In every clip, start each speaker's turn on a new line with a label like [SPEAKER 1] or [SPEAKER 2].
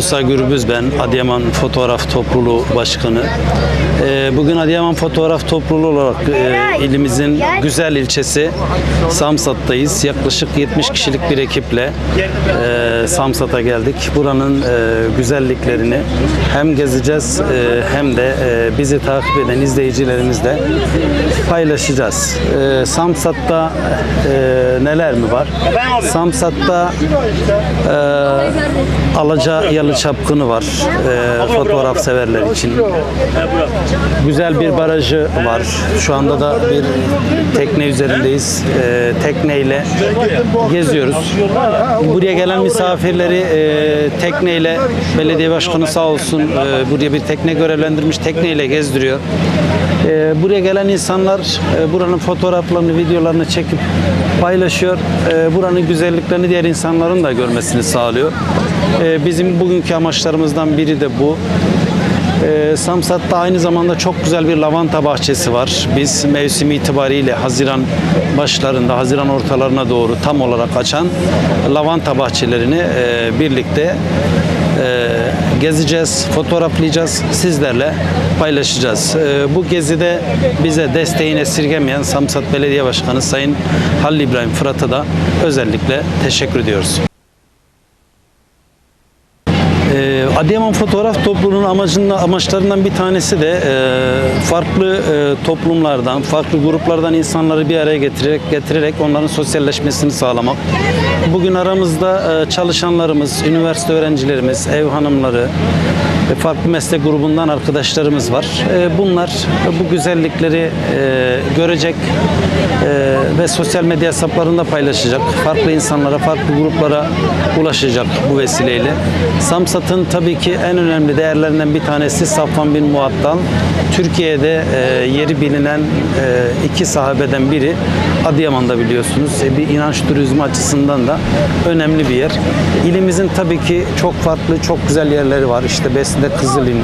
[SPEAKER 1] Musa Gürbüz ben, Adıyaman Fotoğraf Topluluğu Başkanı. Ee, Bugün Adıyaman Fotoğraf Topluluğu olarak e, ilimizin güzel ilçesi Samsat'tayız. Yaklaşık 70 kişilik bir ekiple e, Samsat'a geldik. Buranın e, güzelliklerini hem gezeceğiz hem de bizi takip eden izleyicilerimizle paylaşacağız. Samsat'ta neler mi var? Samsat'ta Alaca Yalı Çapkını var e, fotoğraf severler için. Güzel bir barajı var. Şu anda da bir tekne üzerindeyiz. E, tekneyle geziyoruz. Buraya gelen misafirleri e, tekneyle belediye başkanı sağ olsun e, buraya bir tekne görevlendirmiş tekneyle gezdiriyor. E, buraya gelen insanlar e, buranın fotoğraflarını, videolarını çekip paylaşıyor. E, buranın güzelliklerini diğer insanların da görmesini sağlıyor. E, bizim bugünkü amaçlarımızdan biri de bu. Ee, Samsat'ta aynı zamanda çok güzel bir lavanta bahçesi var. Biz mevsim itibariyle Haziran başlarında, Haziran ortalarına doğru tam olarak açan lavanta bahçelerini e, birlikte e, gezeceğiz, fotoğraflayacağız, sizlerle paylaşacağız. E, bu gezide bize desteğini esirgemeyen Samsat Belediye Başkanı Sayın Halil İbrahim Fırat'a da özellikle teşekkür ediyoruz. Ee, Adıyaman Fotoğraf Topluluğu'nun amacında, amaçlarından bir tanesi de e, farklı e, toplumlardan, farklı gruplardan insanları bir araya getirerek, getirerek onların sosyalleşmesini sağlamak. Bugün aramızda e, çalışanlarımız, üniversite öğrencilerimiz, ev hanımları, e, farklı meslek grubundan arkadaşlarımız var. E, Bunlar e, bu güzellikleri e, görecek e, ve sosyal medya hesaplarında paylaşacak. Farklı insanlara, farklı gruplara ulaşacak bu vesileyle. Samsat'ın tabii ki en önemli değerlerinden bir tanesi Safvan bin Muattal. Türkiye'de e, yeri bilinen e, iki sahabeden biri. Adıyaman'da biliyorsunuz. E, bir inanç turizmi açısından da önemli bir yer. İlimizin tabii ki çok farklı, çok güzel yerleri var. İşte Besinde Kızılin,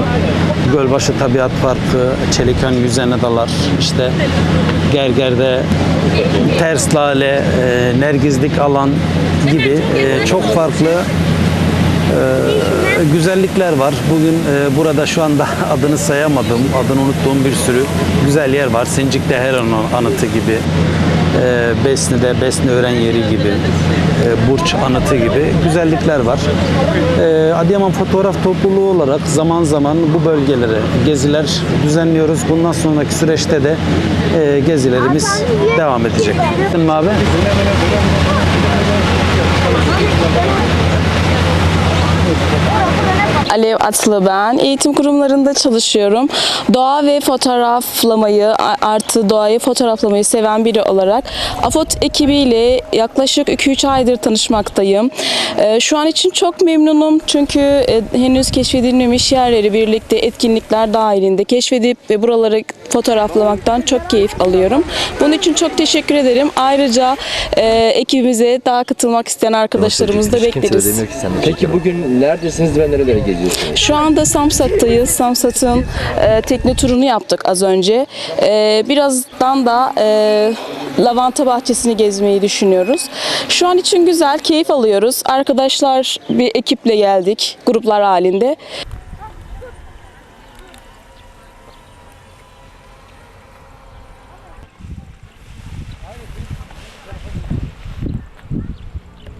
[SPEAKER 1] Gölbaşı Tabiat Parkı, Çelikan Yüzen Adalar, işte Gerger'de Ters Lale, e, Nergizlik Alan gibi e, çok farklı e, güzellikler var. Bugün e, burada şu anda adını sayamadığım, adını unuttuğum bir sürü güzel yer var. Sincik'te her anıtı gibi, e, Besni'de Besni Öğren Yeri gibi, e, Burç anıtı gibi güzellikler var. E, Adıyaman Fotoğraf Topluluğu olarak zaman zaman bu bölgelere geziler düzenliyoruz. Bundan sonraki süreçte de e, gezilerimiz devam edecek. Abi?
[SPEAKER 2] Alev Atlı ben. Eğitim kurumlarında çalışıyorum. Doğa ve fotoğraflamayı artı doğayı fotoğraflamayı seven biri olarak AFOT ekibiyle yaklaşık 2-3 aydır tanışmaktayım. Ee, Şu an için çok memnunum çünkü e, henüz keşfedilmemiş yerleri birlikte etkinlikler dahilinde keşfedip ve buraları fotoğraflamaktan çok keyif alıyorum. Bunun için çok teşekkür ederim. Ayrıca e, ekibimize daha katılmak isteyen arkadaşlarımızı da bekleriz.
[SPEAKER 3] Peki bugün neredesiniz ve nerelere geziyorsunuz?
[SPEAKER 2] Şu anda Samsat'tayız. Samsat'ın e, tekne turunu yaptık az önce. E, birazdan da e, lavanta bahçesini gezmeyi düşünüyoruz. Şu an için güzel, keyif alıyoruz. Arkadaşlar bir ekiple geldik, gruplar halinde.